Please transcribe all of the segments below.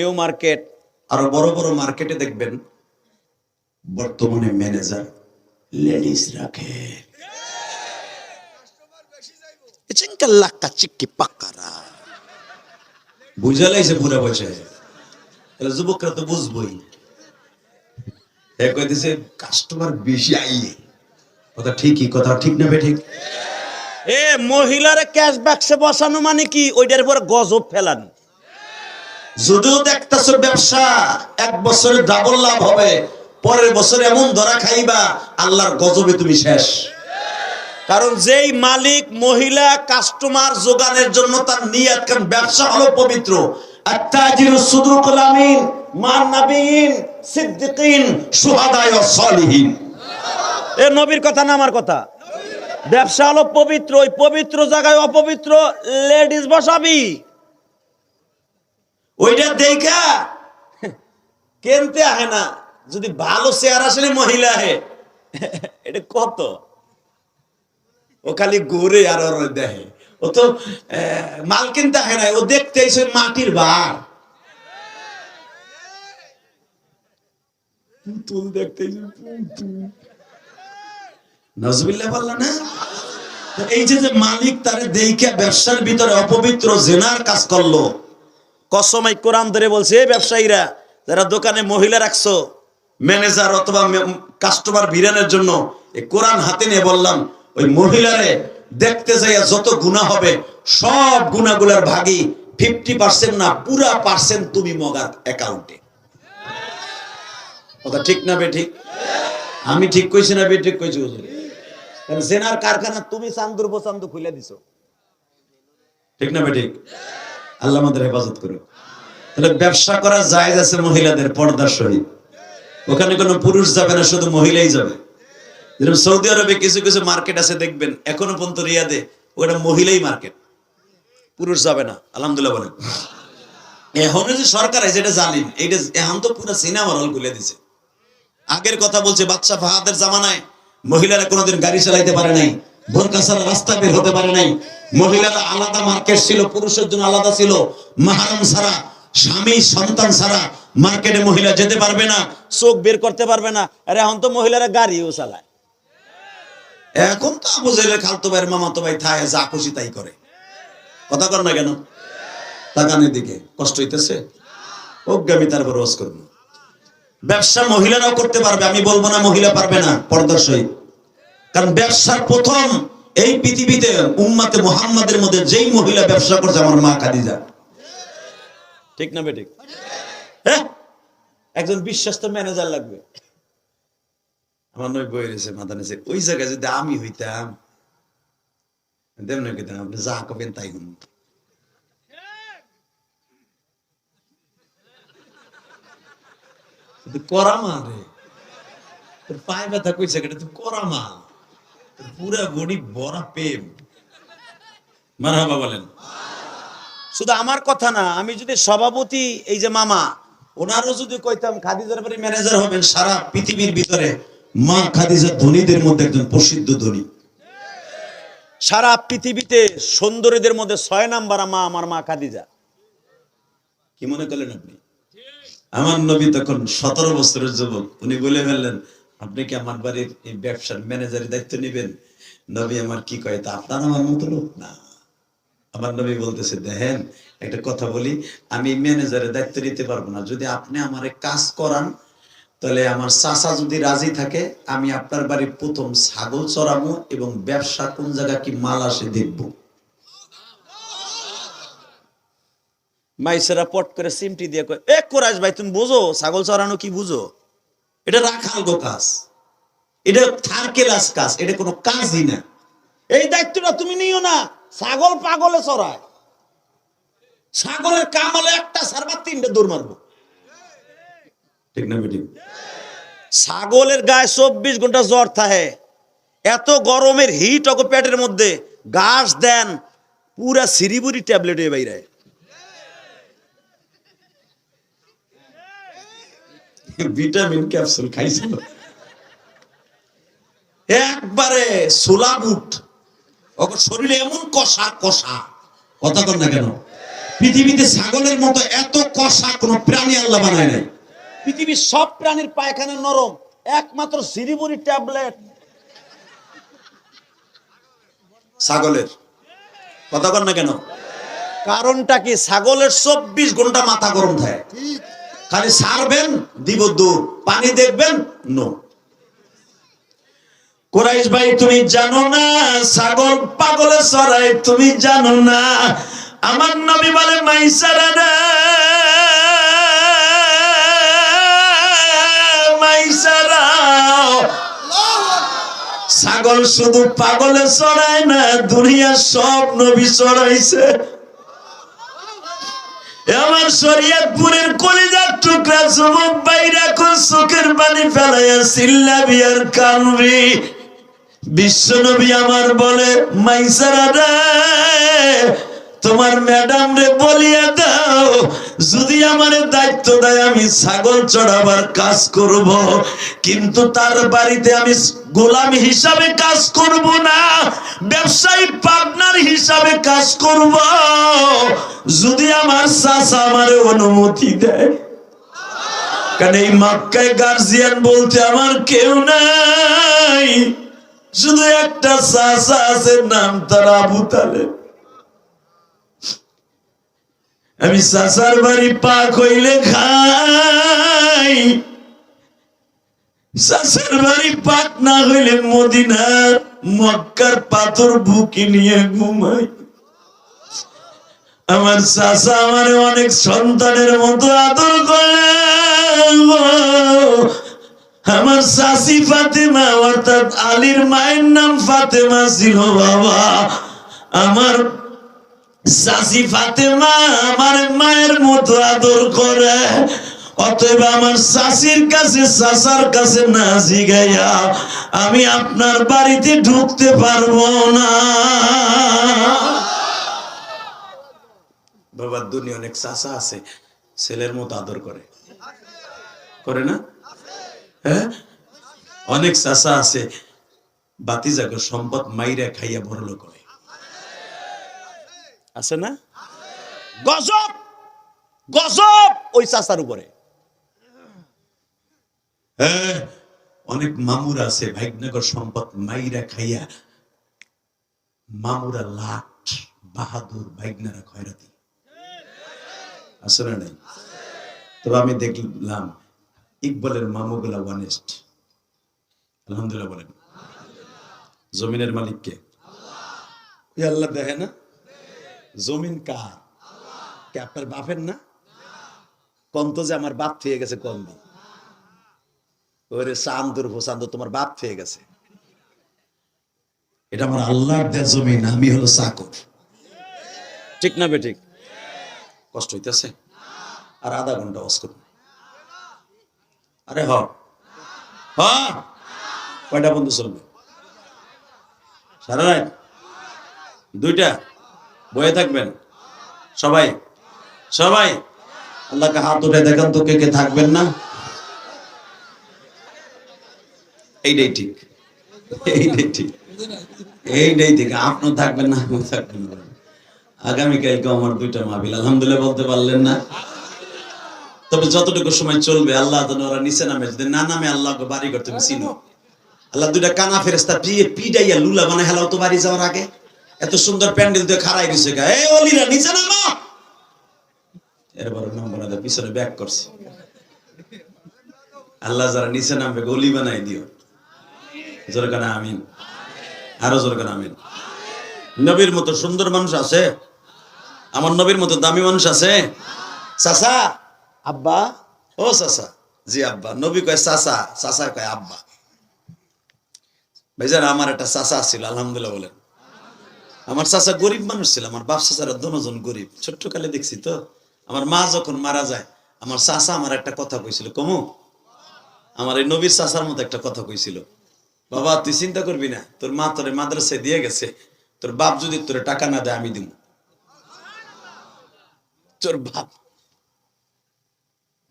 New market আরও বড় বড় মার্কেটে দেখবেন বর্তমানে ম্যানেজার লেডিস রাখে। চিঙ্কাল্লাক্কা চিক্কি পাক্কারা। বুঝালাইছে পুরা বসে। তাহলে যুবকরা তো বুঝবই। এ কইতেছে কাস্টমার বেশি আইয়ে। কথা ঠিকই কথা ঠিক না ঠিক এ মহিলার ক্যাশ বাক্সে বসানো মানে কি? ওইটার পর গজব ফেলানো। যদিও দেখতেছো ব্যবসা, এক বছরে ডাবল লাভ হবে, পরের বছর এমন ধরা খাইবা, আল্লাহর গজবে তুমি শেষ। কারণ যেই মালিক, মহিলা কাস্টমার যোগানের জন্য তার নিয়াত, কারণ ব্যবসা হলো পবিত্র। নবীর কথা না আমার কথা? ব্যবসা হলো পবিত্র, ওই পবিত্র জায়গায় অপবিত্র লেডিস বসাবি। ওইটা দেখা কেনতে আহে না? যদি ভালো চেয়ার আসলে মহিলা আহে। এটা কত? ও খালি ঘুরে আর দেখে। ও তো মাল কিনতে আহে না, ও দেখতে এসে মাটির বার পুতুল দেখতে। নজবিল্লাহ বললা না? এই যে যে মালিক তারে দেখে ব্যবসার ভিতরে অপবিত্র জেনার কাজ করল কসমই কোরআন ধরে বলছে এই ব্যবসায়ীরা, যারা দোকানে মহিলা রাখছো, ম্যানেজার অথবা কাস্টমার ভিড়ানোর জন্য এই কোরআন হাতে নিয়ে বললাম, ওই মহিলারে দেখতে যাইয়া যত গুণা হবে, সব গুণাগুলার ভাগই ফিফটি পার্সেন্ট না, পুরা পার্সেন্ট তুমি মগার অ্যাকাউন্টে কথা ঠিক না বে ঠিক? আমি ঠিক কইছি না বে ঠিক কইছি, হুজুর? কারণ জেনার কারখানা তুমি চান্দুর বচান্দু খুলে দিছো। ঠিক না বে ঠিক? আল্লাহ আমাদের হেফাজত করো তাহলে ব্যবসা করা জায়েজ আছে মহিলাদের পর্দার সহিত। ওখানে কোনো পুরুষ যাবে না, শুধু মহিলাই যাবে। যেরকম সৌদি আরবে কিছু কিছু মার্কেট আছে, দেখবেন, এখনও পর্যন্ত রিয়াদে ওটা মহিলাই মার্কেট। পুরুষ যাবে না, আলহামদুলিল্লাহ বলেন। এখন যে সরকার আছে, এটা জানেন এইটা এখন তো পুরো সিনেমার হল খুলে দিছে। আগের কথা বলছে বাচ্চা ফাহাদের জামানায় মহিলারা কোনোদিন গাড়ি চালাইতে পারে নাই, বোরকা ছাড়া রাস্তা বের হতে পারে নাই। মহিলারা আলাদা মার্কেট ছিল, পুরুষের জন্য আলাদা ছিল। মাহারাম ছাড়া, স্বামী, সন্তান ছাড়া মার্কেটে মহিলা যেতে পারবে না, চোখ বের করতে পারবে না। আর এখন তো মহিলারা গাড়িও চালায়। এখন তো আবু জেলের খালতো ভাইয়ের মামাতো ভাই থায়, যা খুশি তাই করে। কথা কর না কেন? তাকানের দিকে কষ্ট হইতেছে? অজ্ঞামি তারপর রোজ করব। ব্যবসা মহিলারাও করতে পারবে, আমি বলব না মহিলা পারবে না পর্দার কারণ ব্যবসার প্রথম এই পৃথিবীতে উম্মাতে মোহাম্মদের মধ্যে যেই মহিলা ব্যবসা করছে, আমার মা খাদিজা। ঠিক না বেঠিক? একজন বিশ্বস্ত ম্যানেজার লাগবে। আমার নয় বই রয়েছে, মাথা নিচে। ওই জায়গায় যদি আমি হইতাম দেব না কইতাম আপনি যা কবেন তাই তুই করা মা রে। তোর পায়ে ব্যথা কইছে কেটে তুই করা মা। তোর পুরা বডি বড়া প্রেম। মারহাবা বলেন। শুধু আমার কথা না, আমি যদি সভাপতি, এই যে মামা, ওনারও যদি কইতাম খাদিজার বাড়ি ম্যানেজার হবেন সারা পৃথিবীর ভিতরে, মা খাদিজা ধনীদের মধ্যে একজন প্রসিদ্ধ ধনী। সারা পৃথিবীতে সুন্দরীদের মধ্যে ছয় নাম্বার মা আমার মা খাদিজা। কি মনে করলেন আপনি? আমার নবী তখন সতেরো বছরের যুবক, উনি বলে ফেললেন আপনি কি আমার বাড়ির এই ব্যবসার ম্যানেজারের দায়িত্ব নেবেন? নবী আমার কি কয়, তা আপনার আমার মতো লোক না। আমার নবী বলতেছে, দেখেন, একটা কথা বলি, আমি ম্যানেজারের দায়িত্ব নিতে পারব না। যদি আপনি আমার কাজ করান, তাহলে আমার চাচা যদি রাজি থাকে, আমি আপনার বাড়ির প্রথম ছাগল চড়াবো এবং ব্যবসা কোন জায়গা কি মাল আসে দেখব। মাইসেরা পট করে সিমটি দিয়ে কয়, এ কোরাইশ ভাই, তুমি বুঝো? ছাগল চড়ানো কি বুঝো? এটা রাখাল গো কাজ। এটা থার কাজ, এটা কোনো কাজই না। এই দায়িত্বটা তুমি নিও না, ছাগল পাগলে চড়ায়। ছাগলের কাম হলো একটা সারবার তিনটে দৌড় মারবো। ঠিক না বেটি? ছাগলের গায়ে চব্বিশ ঘণ্টা জ্বর থাকে। এত গরমের হিট অগো পেটের মধ্যে ঘাস দেন, পুরা সিরিবুরি ট্যাবলেট হয়ে বাইরে ভিটামিন ক্যাপসুল খাইছিল একবারে সোলা বুট ওর শরীরে এমন কষা কষা। কথা কর না কেন? পৃথিবীতে ছাগলের মতো এত কষা কোন প্রাণী আল্লাহ বানায় নাই। পৃথিবীর সব প্রাণীর পায়খানা নরম একমাত্র সিরিবুরি ট্যাবলেট। ছাগলের। কথা কর না কেন? কারণটা কি? ছাগলের চব্বিশ ঘণ্টা মাথা গরম থাকে। খালি সারবেন, দিব দূর পানি দেখবেন, নো। কোরাইশ ভাই, তুমি জানো না, ছাগল, পাগলে সরাই তুমি জানো না। আমার নবী বলে মাইসারা না মাইসারা ছাগল শুধু পাগলে চড়ায় না, দুনিয়ার সব নবী চড়াইছে। আমার শরীয়তপুরের কলিজার টুকরা যুবক বাইরা কোন চোখের পানি ফেলাইয়া সিল্লাবি আর কানবি বিশ্ব নবী আমার বলে মাইসারা তোমার ম্যাডাম রে বলিয়া দাও, যদি আমার দায়িত্ব দেয় আমি ছাগল চড়াবার কাজ করব। কিন্তু তার বাড়িতে আমি গোলাম হিসাবে কাজ করব না, ব্যবসায়ী পার্টনার হিসাবে কাজ করব। যদি আমার চাচা আমার অনুমতি দেয়, কারণ এই মক্কায় গার্জিয়ান বলতে আমার কেউ নাই। শুধু একটা চাচা আছে, নাম তার আবু তালেব। আমি চাচার বাড়ি পাক হইলে খাই। চাচার বাড়ি পাক না হইলে মদিনার মক্কার পাথর বুকি নিয়ে ঘুমাই। আমার চাচা আমার অনেক সন্তানের মতো আদর করে। আমার চাচি ফাতেমা, অর্থাৎ আলীর মায়ের নাম ফাতেমা ছিল বাবা। আমার চাচি ফাতেমা আমার মায়ের মতো আদর করে। অতএব আমার চাচির কাছে, চাচার কাছে না জিগাইয়া আমি আপনার বাড়িতে ঢুকতে পারব না। বাবার দুনিয়া অনেক চাচা আছে ছেলের মতো আদর করে। করে না? হ্যাঁ? অনেক চাচা আছে বাতি জাগো সম্পদ মাইরা খাইয়া বড় লোক হয়। আছে না? গজব! গজব ওই চাচার উপরে। হ্যাঁ, অনেক মামুর আছে ভাইগনগর সম্পদ মাইরা খাইয়া মামুরা লাট বাহাদুর ভাইগনারা খয়রাতি। আছে না নাই। তবে আমি দেখলাম ইকবালের মামুগুলা ওয়ানেস্ট আলহামদুলিল্লাহ বলেন। জমিনের মালিককে ওই আল্লাহ দেখে না? জমিন কার? কে আপনার বাপের না? কন্ত যে আমার বাপ থেকে গেছে কন্দ ওরে চান্দুর হোসান্দুর তোমার বাপ থেকে গেছে। এটা আমার আল্লাহর দেয়া জমিন, আমি হলো চাকর। ঠিক না বেঠিক কষ্ট হইতেছে। আর আধা ঘণ্টা ওয়াজ করুন। আরে হ হ কয়টা বন্ধু চলবে? সারা রাত? দুইটা? বয়ে থাকবেন? সবাই? সবাই? আল্লাহকে হাত উঠে দেখান তো কে কে থাকবেন না। এইটাই ঠিক। এইটাই ঠিক। এইটাই ঠিক। আপনিও থাকবেন না, আমিও থাকবেন না। আগামীকালকে আমার দুইটা মাহবিল আলহামদুলিল্লাহ বলতে পারলেন না। তবে যতটুকু সময় চলবে, আল্লাহ ওরা নিচে নামে, যদি না নামে, আল্লাহকে বাড়ি হবে চিনো। আল্লাহ দুইটা কানা ফেরেস্তা পিয়ে পিডাইয়া লুলা মানে হেলাও তো বাড়ি যাওয়ার আগে। এত সুন্দর প্যান্ডেল দিয়ে খাড়াই দিছে গা। এই অলিরা, নিচে নামো! এরপর নম্বর পিছনে ব্যাক করছে। আল্লাহ যারা নিচে নামবে, গলি বানাই দিও। জোর কানা, আমিন। আরও জোর কানা, আমিন। নবীর মতো সুন্দর মানুষ আছে। আমার নবীর মতো দামি মানুষ আছে? চাচা? আব্বা? ও চাচা। জি, আব্বা। নবী কয় চাচা চাচা কয় আব্বা। ভাইজান, আমার একটা চাচা ছিল, আলহামদুলিল্লাহ বলেন। আমার চাচা গরিব মানুষ ছিল, আমার বাপ চাচারা দনজন গরিব। ছোট্ট কালে দেখছি তো, আমার মা যখন মারা যায়, আমার চাচা আমার একটা কথা কইছিল, কমু। আমার এই নবীর চাচার মতো একটা কথা কইছিল। বাবা, তুই চিন্তা করবি না, তোর মা তোরে মাদ্রাসায় দিয়ে গেছে, তোর বাপ যদি তোরে টাকা না দেয়, আমি দিব তোর বাপ।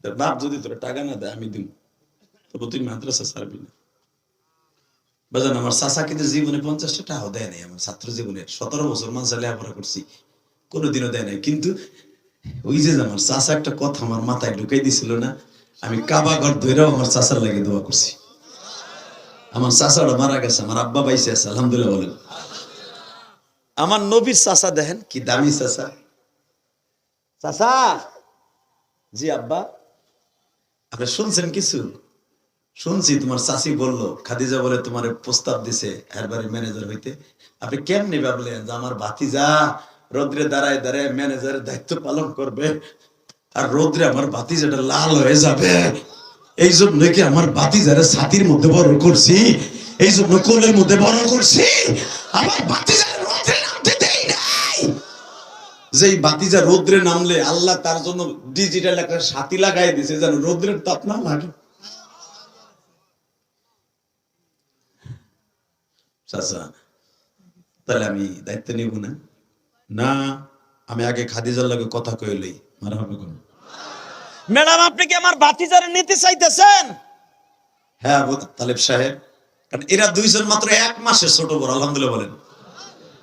তোর বাপ যদি তোরে টাকা না দেয় আমি দিব তবু তুই মাদ্রাসা ছাড়বি না। বাজান আমার কিন্তু জীবনে পঞ্চাশটা টাকাও দেয় নাই আমার ছাত্র জীবনের সতেরো বছর মানসা লেখাপড়া করছি কোনোদিনও দেয় নাই। কিন্তু ওই যে আমার চাচা একটা কথা আমার মাথায় ঢুকাই দিছিল না আমি কাবা ঘর ধরেও আমার চাচার লাগে দোয়া করছি। আমার চাচাটা মারা গেছে আমার আব্বা পাইছে আছে আলহামদুলিল্লাহ বলেন। আমার নবীর চাচা দেখেন কি দামি চাচা। চাচা। জি, আব্বা। আপনি শুনছেন কিছু? শুনছি, তোমার চাচি বলল, খাদিজা বলে তোমার প্রস্তাব দিছে এরবারে ম্যানেজার হইতে। আপনি কেমনি ভাবলেন যে আমার ভাতিজা রোদ্রে দাঁড়ায় দাঁড়ায় ম্যানেজারের দায়িত্ব পালন করবে, আর রোদ্রে আমার ভাতিজাটা লাল হয়ে যাবে? এই জন্য কি আমার ভাতিজারে ছাতির মধ্যে বড় করছি? এই জন্য কোলের মধ্যে বড় করছি? আমার ভাতিজারে রোদ্রে নামতে দেই নাই যেই বাতিজা রোদ্রে নামলে আল্লাহ তার জন্য ডিজিটাল একটা সাথী লাগাই দিছে যেন রোদ্রের তাপ না লাগে। চাচা তাহলে আমি দায়িত্ব নিব না? না আমি আগে খাদিজার লগে কথা কইলই মারা হবে কোন। ম্যাডাম আপনি কি আমার বাতিজারে নিতে চাইতেছেন? হ্যাঁ তালেব সাহেব। কারণ এরা দুইজন মাত্র এক মাসের ছোট বড় আলহামদুলিল্লাহ বলেন।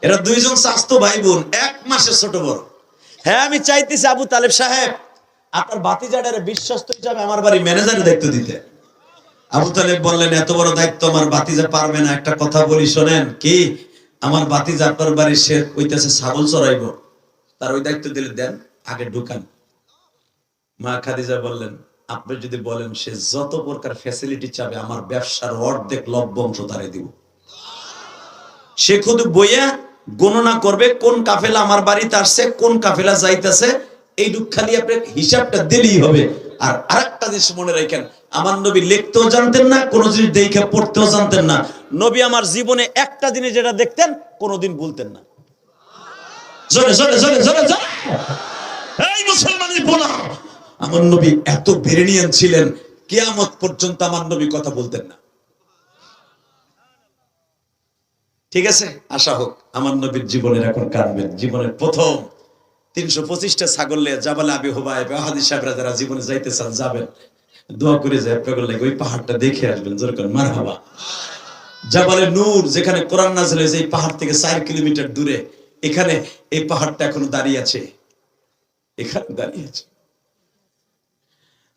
এরা দুইজন স্বাস্থ্য ভাই বোন এক মাসের ছোট বড়। হ্যাঁ আমি চাইতেছি আবু তালেব সাহেব, আপনার বাতিজাডারে বিশ্বস্ত হিসাবে আমার বাড়ি ম্যানেজারের দায়িত্ব দিতে। আবু তালেব বললেন, এত বড় দায়িত্ব আমার বাতিজা পারবে না। একটা কথা বলি, শোনেন, কি? আমার বাতিজা আপনার বাড়ি সে কইতেছে, ছাগল চড়াইব। তার ওই দায়িত্ব দিলে দেন, আগে ঢুকান। মা খাদিজা বললেন, আপনি যদি বলেন, সে যত প্রকার ফ্যাসিলিটি চাবে, আমার ব্যবসার অর্ধেক লভ্য অংশ তারে দিব। সে শুধু বইয়া গণনা করবে কোন কাফেলা আমার বাড়িতে আসছে, কোন কাফেলা যাইতেছে এই খালি আপনি হিসাবটা দিলেই হবে। আর আরেকটা জিনিস মনে রাখেন, আমার নবী লিখতেও জানতেন না, কোন জিনিস দেখে পড়তেও জানতেন না। নবী আমার জীবনে একটা জিনিস যেটা দেখতেন, কোনোদিন ভুলতেন না। আমার নবী এত ভেরিনিয়ান ছিলেন, কেয়ামত পর্যন্ত আমার নবী কথা বলতেন না। ঠিক আছে? আশা হোক, আমার নবীর জীবনের এখন কাটবেন জীবনের প্রথম তিনশো পঁচিশটা ছাগল লিয়ে জাবালে আবি হবাই বাহাদি সাহেবরা যারা জীবনে যাইতে চান, যাবেন। দোয়া করে যায় আপনাকে ওই পাহাড়টা দেখে আসবেন যেরকম মার হাবা জাবালে নূর, যেখানে কোরআন নাজল হয়েছে, এই পাহাড় থেকে চার কিলোমিটার দূরে, এখানে এই পাহাড়টা এখনও দাঁড়িয়ে আছে। এখানে দাঁড়িয়ে আছে।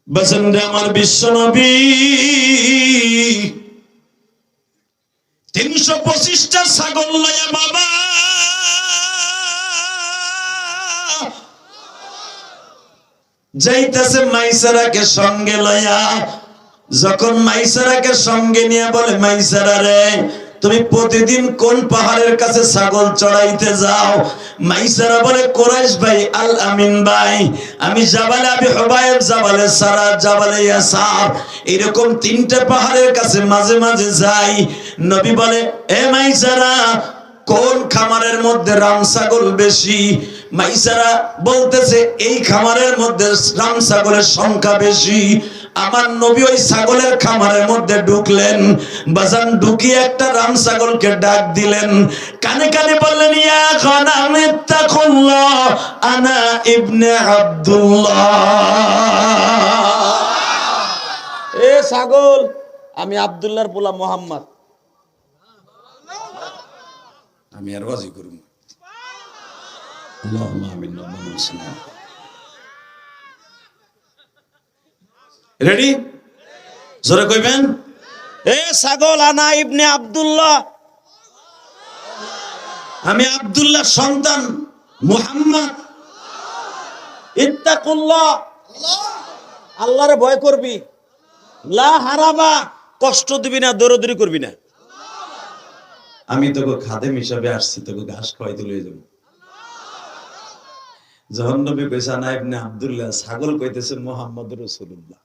বসন্তে আমার বিশ্ব নবী তিনশো পঁচিশটা ছাগল লয়া বাবা। যাইতেছে মাইসারাকে সঙ্গে লয়া, যখন মাইসারাকে সঙ্গে নিয়ে বলে, মাইসারা রে তুমি প্রতিদিন কোন পাহাড়ের কাছে ছাগল চড়াইতে যাও? মাইসারা বলে, কোরাইশ ভাই, আল আমিন ভাই, আমি জাবালে আবি হুবাইব জাবালে, সারা জাবালে ইয়াসার। এরকম তিনটা পাহাড়ের কাছে মাঝে মাঝে যাই। নবী বলে, এ মাইসারা, কোন খামারের মধ্যে রাম ছাগল বেশি? মাইসারা বলতেছে, এই খামারের মধ্যে রাম ছাগলের সংখ্যা বেশি। আমার নবী ওই ছাগলের খামারের মধ্যে ঢুকলেন। বাজান ঢুকিয়ে একটা রাম ছাগলকে ডাক দিলেন। কানে কানে বললেন ইয়া খানাম ইত্তাকুল্লাহ আনা ইবনে আব্দুল্লাহ। এ ছাগল আমি আব্দুল্লাহর পোলা মোহাম্মদ। আমি আর রাজি করুন আল্লাহুম্মা আমিন আল্লাহুম্মা সাল্লাম রেডি জোরে কইবেন? এ ছাগল আনা ইবনে আব্দুল্লাহ। আমি আব্দুল্লাহ সন্তান মুহাম্মদ। ইত্তাকুল্লাহ। আল্লাহরে ভয় করবি। লা হারাবা কষ্ট দিবি না, দৌড়দৌড়ি করবি না। আমি তোকে খাদেম হিসাবে আসছি, তোকে ঘাস খাওয়াইতে লয়ে যাব। যখন নবী কইসা না ইবনে আব্দুল্লাহ, ছাগল কইতেছে মোহাম্মদ রসুল্লাহ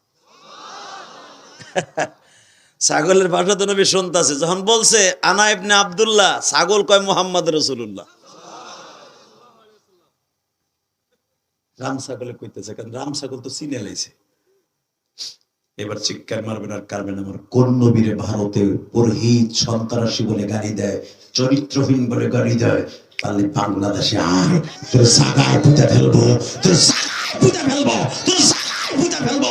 ছাগলের ভাষা তো নবী শুনতাছে। যখন বলছে, আনা ইবনে আব্দুল্লাহ, ছাগল কয় মোহাম্মদ রসুল্লাহ রাম ছাগলে কইতেছে, কারণ রাম ছাগল তো চিনে লাইছে। এবার চিৎকার মারবেন আর কারবেন আমার। কোন নবীরে ভারতে পুরোহিত, সন্ত্রাসী বলে গাড়ি দেয়, চরিত্রহীন বলে গাড়ি দেয় পারলে বাংলাদেশে আর তোর জাগায় পুঁতে ফেলব, তোর জাগায় পুঁতে ফেলব, তোর জাগায় পুঁতে ফেলব।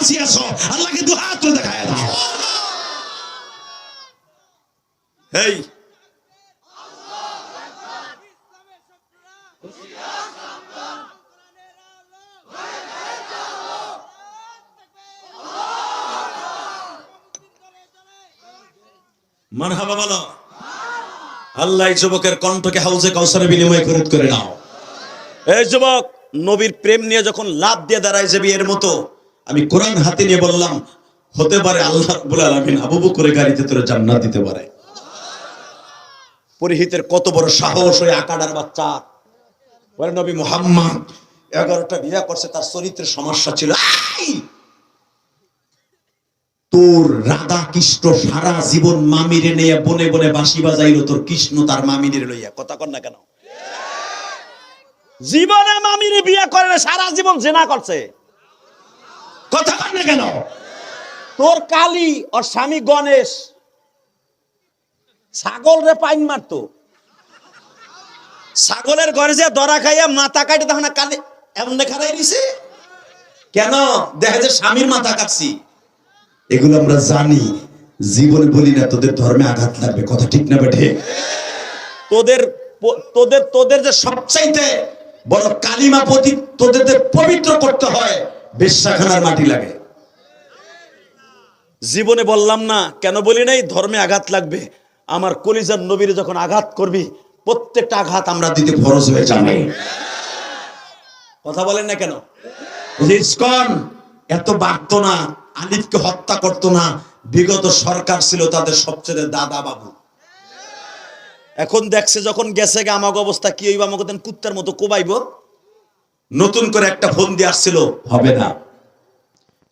কাছে আসো আল্লাহকে দু হাত তুলে দেখায় দাও। এই। মারহাবা বলো। আল্লাহ যুবকের কণ্ঠকে হাউসে কাউসারে বিনিময় ফেরত করে নাও এই যুবক, নবীর প্রেম নিয়ে যখন লাভ দিয়ে দাঁড়ায় যাবি এর মতো আমি কোরআন হাতে নিয়ে বললাম, হতে পারে আল্লাহ রাব্বুল আলামিন আবু বকরের গাড়িতে তোরে জান্নাত দিতে পারে। পরিহিতের কত বড় সাহস ওই আকাডার বাচ্চা। বলে, নবী মুহাম্মদ, এগারোটা বিয়ে করছে, তার চরিত্রের সমস্যা ছিল। তোর রাধা কৃষ্ণ সারা জীবন মামিরে নিয়ে বনে বনে বাঁশি বাজাইল, তোর কৃষ্ণ তার মামিরে লইয়া। কথা কর না কেন? জীবনে মামিরে বিয়া করে সারা জীবন জেনা করছে। কথা কর না কেন? তোর কালী ওর স্বামী গণেশ। ছাগল রে পাইন মারতো। ছাগলের ঘরে যে দরা খাইয়া মাথা কাটে তখন কালে এমন খারাই দিছে কেন? দেখা যায় স্বামীর মাথা কাটছি। এগুলো আমরা জানি। জীবনে বলি না তোদের ধর্মে আঘাত লাগবে। কথা ঠিক না বেঠে? তোদের তোদের তোদের যে সব সবচাইতে বড় কালিমা প্রতি তোদের পবিত্র করতে হয় বেশ্যাখানার মাটি লাগে। জীবনে বললাম না কেন বলি নাই? ধর্মে আঘাত লাগবে। আমার কলিজার নবীর যখন আঘাত করবি প্রত্যেকটা আঘাত আমরা দিতে ফরজ হয়ে যাবে। কথা বলেন না কেন? ইসকন এত বাড়তো না আলিফকে হত্যা করতো না। বিগত সরকার ছিল তাদের সবচেয়ে দাদা বাবু। এখন দেখছে যখন গেছে গে আমাকে অবস্থা কি হইব? আমাকে কুত্তার মতো কোবাইব। নতুন করে একটা ফোন দিয়ে আসছিল, হবে না।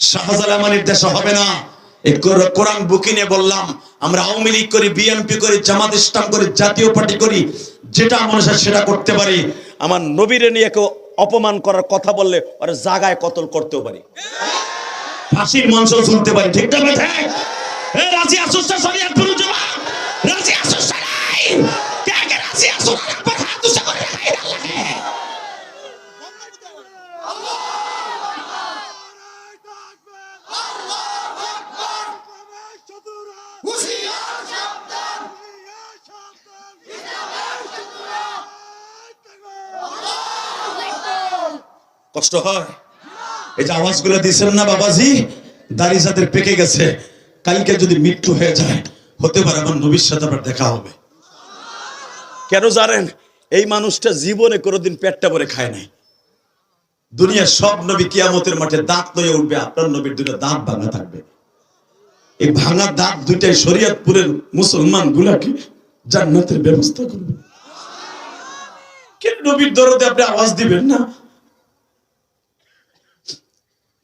শাহজালামানির দেশে হবে না। কোরআন বললাম, আমরা আওয়ামী লীগ করি, বিএনপি করি, জামাত ইসলাম করি, জাতীয় পার্টি করি, যেটা মনে হয় সেটা করতে পারি। আমার নবীরে নিয়ে কেউ অপমান করার কথা বললে ওর জাগায় কতল করতেও পারি। ফাঁসির মঞ্চ শুনতে পারি, ঠিক শরিয়াত পুরো জবাব রাজি আসুস না নাই কে কে রাজি আসুস না কথা তুসা করে রাখাই আল্লাহকে কষ্ট হয়? এই যে আওয়াজগুলো দিচ্ছেন না বাবাজি? দাড়ি যাদের পেকে গেছে, কালকে যদি মৃত্যু হয়ে যায়, হতে পারে আমার নবীর সাথে আবার দেখা হবে। কেন জানেন? এই মানুষটা জীবনে কোনোদিন পেটটা ভরে খায় নাই। দুনিয়ার সব নবী কিয়ামতের মাঠে দাঁত লয়ে উঠবে, আপনার নবীর দুটো দাঁত ভাঙা থাকবে। এই ভাঙা দাঁত দুইটাই শরীয়তপুরের মুসলমান গুলাকে জান্নাতের ব্যবস্থা করবে? কেন নবীর দরদে আপনি আওয়াজ দিবেন না?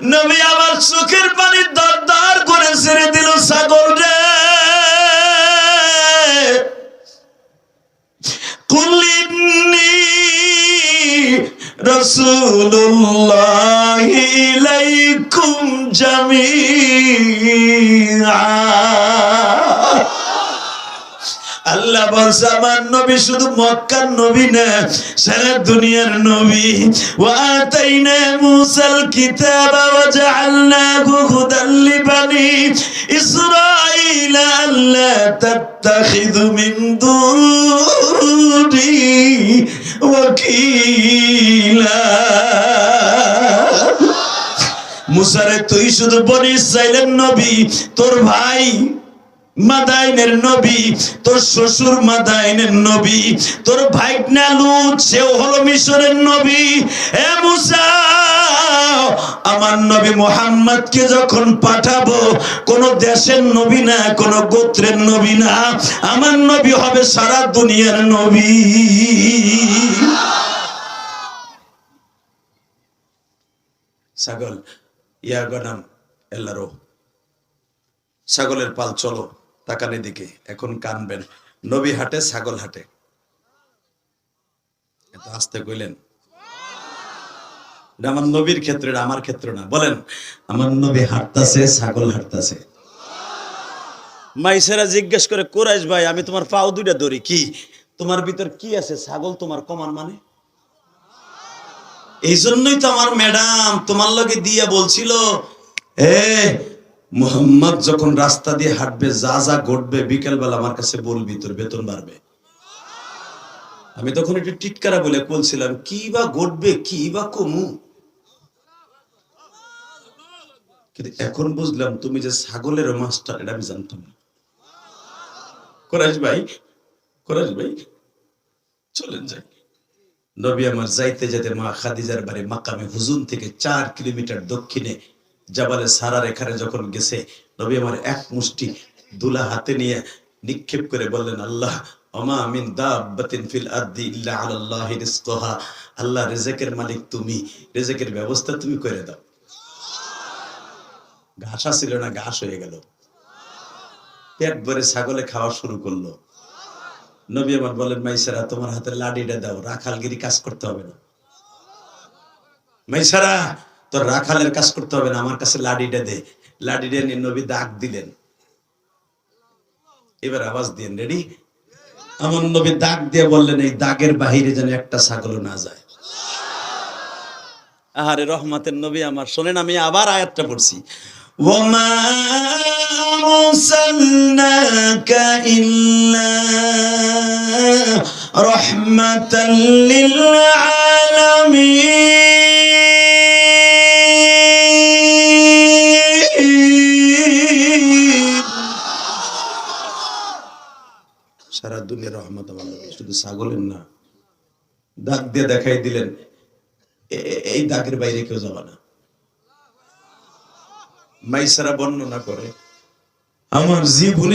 নবী আমার চোখের পানি দর দর করে ছেড়ে দিল ছাগল রে। কুলিনি রসুল্লাহ ইলাইকুম জামিআ। আল্লাহ বলছে, আমার নবী শুধু মক্কার নবী না, সারা দুনিয়ার নবী। ওয়াতাইনা মুসাল কিতাবা ওয়া জাআলনাহু হুদাল লিবানি ইসরাঈল আল্লা তাত্তাখিযু মিন দুনি ওয়াকিলা। মুসারে, তুই শুধু বনি ইসরাইলের নবী, তোর ভাই মাদাইনের নবী, তোর শ্বশুর মাদাইনের নবী, তোর ভাইকনা লুত, সেও হলো মিশরের নবী। এ আমার নবী মোহাম্মদকে যখন পাঠাবো, কোন দেশের নবী না, কোন গোত্রের নবী না, আমার নবী হবে সারা দুনিয়ার নবী। ছাগল, ইয়া গনাম এল্লারো ছাগলের পাল চলো। তাকানে দিকে এখন কানবেন। নবী হাটে, ছাগল হাটে। আসতে কইলেন। আমার নবীর ক্ষেত্রে আমার ক্ষেত্রে না। বলেন, আমার নবী হাঁটতাছে, ছাগল হাঁটতাছে। মাইসেরা জিজ্ঞেস করে, কোরাইশ ভাই, আমি তোমার পাও দুইটা ধরি, কি? তোমার ভিতর কি আছে? ছাগল তোমার কমান মানে? এই জন্যই তো আমার ম্যাডাম তোমার লগে দিয়া বলছিল মোহাম্মদ যখন রাস্তা দিয়ে হাঁটবে, যা যা ঘটবে, বিকেলবেলা আমার কাছে বলবি তোর বেতন বাড়বে। আমি তখন একটু টিটকারা বলে বলছিলাম, কি বা ঘটবে, কি বা কমু? কিন্তু এখন বুঝলাম তুমি যে ছাগলের মাস্টার, এটা আমি জানতাম না। কোরাস ভাই কোরাস ভাই, চলেন যাই। নবী আমার যাইতে যেতে মা খাদিজার বাড়ি মাকামে হুজুন থেকে চার কিলোমিটার দক্ষিণে জাবালে সারার এখানে যখন গেছে, নবী আমার এক মুষ্টি দুলা হাতে নিয়ে নিক্ষেপ করে বললেন, আল্লাহ ঘাসা হয়ে খাওয়া শুরু করল। নবী আমার বলেন মাইসারা, তোমার হাতে লাডিটা দাও, রাখালগিরি কাজ করতে হবে না। মাইসারা তোর রাখালের কাজ করতে হবে না আমার কাছে লাডিটা দে লাডিটা নিয়ে নবী দাগ দিলেন এবার আওয়াজ দিন রেডি আমার নবী দাগ দিয়ে বললেন এই দাগের বাহিরে যেন একটা ছাগলও না যায় আহারে রহমতের নবী আমার শোনেন আমি আবার আয়াতটা পড়ছি وما أرسلناك إلا رحمة للعالمين দুনিয়া রহমত আমার শুধু ছাগলের না, দাগ দিয়ে দেখাই দিলেন এই দাগের বাইরে কেউ যাবে না। মাইসারা বর্ণনা করে, আমার জীবনে